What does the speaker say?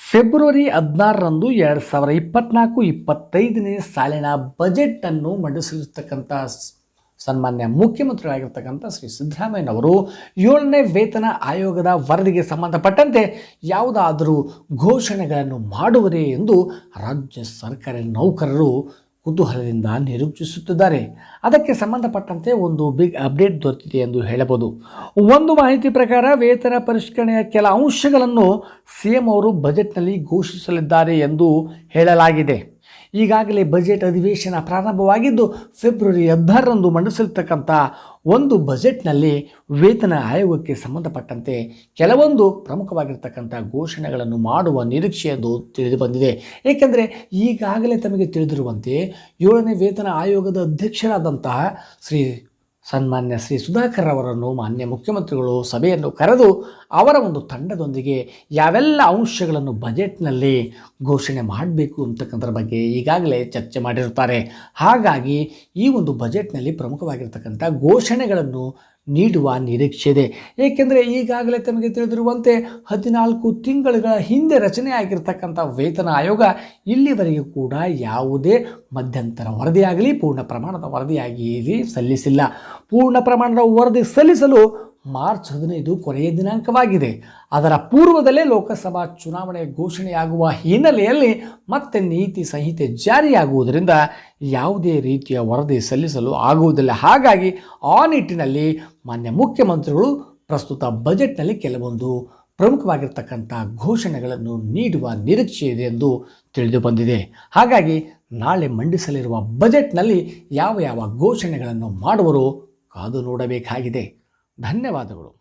February ಹದಿನಾರರಂದು ಎರಡು ಸಾವಿರ ಇಪ್ಪತ್ನಾಲ್ಕು ಇಪ್ಪತ್ತೈದನೇ ಸಾಲಿನ ಬಜೆಟನ್ನು ಮಂಡಿಸಿರ್ತಕ್ಕಂಥ ಸನ್ಮಾನ್ಯ ಮುಖ್ಯಮಂತ್ರಿಗಳಾಗಿರ್ತಕ್ಕಂಥ ಶ್ರೀ ಸಿದ್ದರಾಮಯ್ಯನವರು ಏಳನೇ ವೇತನ ಆಯೋಗದ ವರದಿಗೆ ಸಂಬಂಧಪಟ್ಟಂತೆ ಯಾವುದಾದರೂ ಘೋಷಣೆಗಳನ್ನು ಮಾಡುವುದೇ ಎಂದು ರಾಜ್ಯ ಸರ್ಕಾರಿ ನೌಕರರು ಕುತೂಹಲದಿಂದ ನಿರೀಕ್ಷಿಸುತ್ತಿದ್ದಾರೆ ಅದಕ್ಕೆ ಸಂಬಂಧಪಟ್ಟಂತೆ ಒಂದು ಬಿಗ್ ಅಪ್ಡೇಟ್ ದೊರೆತಿದೆ ಎಂದು ಹೇಳಬಹುದು. ಒಂದು ಮಾಹಿತಿ ಪ್ರಕಾರ ವೇತನ ಪರಿಷ್ಕರಣೆಯ ಕೆಲ ಅಂಶಗಳನ್ನು ಸಿ ಎಂ ಅವರು ಬಜೆಟ್ನಲ್ಲಿ ಘೋಷಿಸಲಿದ್ದಾರೆ ಎಂದು ಹೇಳಲಾಗಿದೆ. ಈಗಾಗಲೇ ಬಜೆಟ್ ಅಧಿವೇಶನ ಪ್ರಾರಂಭವಾಗಿದ್ದು ಫೆಬ್ರವರಿ ಹದಿನಾರರಂದು ಮಂಡಿಸಿರ್ತಕ್ಕಂಥ ಒಂದು ಬಜೆಟ್ನಲ್ಲಿ ವೇತನ ಆಯೋಗಕ್ಕೆ ಸಂಬಂಧಪಟ್ಟಂತೆ ಕೆಲವೊಂದು ಪ್ರಮುಖವಾಗಿರ್ತಕ್ಕಂಥ ಘೋಷಣೆಗಳನ್ನು ಮಾಡುವ ನಿರೀಕ್ಷೆ ಎಂದು ತಿಳಿದು ಬಂದಿದೆ ಏಕೆಂದರೆ ಈಗಾಗಲೇ ತಮಗೆ ತಿಳಿದಿರುವಂತೆ ಏಳನೇ ವೇತನ ಆಯೋಗದ ಅಧ್ಯಕ್ಷರಾದಂತಹ ಶ್ರೀ ಸನ್ಮಾನ್ಯ ಶ್ರೀ ಸುಧಾಕರ್ ಅವರನ್ನು ಮಾನ್ಯ ಮುಖ್ಯಮಂತ್ರಿಗಳು ಸಭೆಯನ್ನು ಕರೆದು ಅವರ ಒಂದು ತಂಡದೊಂದಿಗೆ ಯಾವೆಲ್ಲ ಅಂಶಗಳನ್ನು ಬಜೆಟ್ನಲ್ಲಿ ಘೋಷಣೆ ಮಾಡಬೇಕು ಅಂತಕ್ಕಂಥದ್ರ ಬಗ್ಗೆ ಈಗಾಗಲೇ ಚರ್ಚೆ ಮಾಡಿರುತ್ತಾರೆ. ಹಾಗಾಗಿ ಈ ಒಂದು ಬಜೆಟ್ನಲ್ಲಿ ಪ್ರಮುಖವಾಗಿರ್ತಕ್ಕಂಥ ಘೋಷಣೆಗಳನ್ನು ನೀಡುವ ನಿರೀಕ್ಷೆ ಇದೆ ಏಕೆಂದರೆ ಈಗಾಗಲೇ ತಮಗೆ ತಿಳಿದಿರುವಂತೆ ಹದಿನಾಲ್ಕು ತಿಂಗಳುಗಳ ಹಿಂದೆ ರಚನೆಯಾಗಿರ್ತಕ್ಕಂಥ ವೇತನ ಆಯೋಗ ಇಲ್ಲಿವರೆಗೂ ಕೂಡ ಯಾವುದೇ ಮಧ್ಯಂತರ ವರದಿಯಾಗಲಿ, ಪೂರ್ಣ ಪ್ರಮಾಣದ ವರದಿಯಾಗಿ ಸಲ್ಲಿಸಿಲ್ಲ. ಪೂರ್ಣ ಪ್ರಮಾಣದ ವರದಿ ಸಲ್ಲಿಸಲು ಮಾರ್ಚ್ ಹದಿನೈದು ಕೊನೆಯ ದಿನಾಂಕವಾಗಿದೆ. ಅದರ ಪೂರ್ವದಲ್ಲೇ ಲೋಕಸಭಾ ಚುನಾವಣೆ ಘೋಷಣೆಯಾಗುವ ಹಿನ್ನೆಲೆಯಲ್ಲಿ ಮತ್ತೆ ನೀತಿ ಸಂಹಿತೆ ಜಾರಿಯಾಗುವುದರಿಂದ ಯಾವುದೇ ರೀತಿಯ ವರದಿ ಸಲ್ಲಿಸಲು ಆಗುವುದಿಲ್ಲ. ಹಾಗಾಗಿ ಆ ನಿಟ್ಟಿನಲ್ಲಿ ಮಾನ್ಯ ಮುಖ್ಯಮಂತ್ರಿಗಳು ಪ್ರಸ್ತುತ ಬಜೆಟ್ನಲ್ಲಿ ಕೆಲವೊಂದು ಪ್ರಮುಖವಾಗಿರ್ತಕ್ಕಂಥ ಘೋಷಣೆಗಳನ್ನು ನೀಡುವ ನಿರೀಕ್ಷೆ ಇದೆ ಎಂದು ತಿಳಿದು ಬಂದಿದೆ ಹಾಗಾಗಿ ನಾಳೆ ಮಂಡಿಸಲಿರುವ ಬಜೆಟ್ನಲ್ಲಿ ಯಾವ ಯಾವ ಘೋಷಣೆಗಳನ್ನು ಮಾಡುವರು ಕಾದು ನೋಡಬೇಕಾಗಿದೆ. ಧನ್ಯವಾದಗಳು.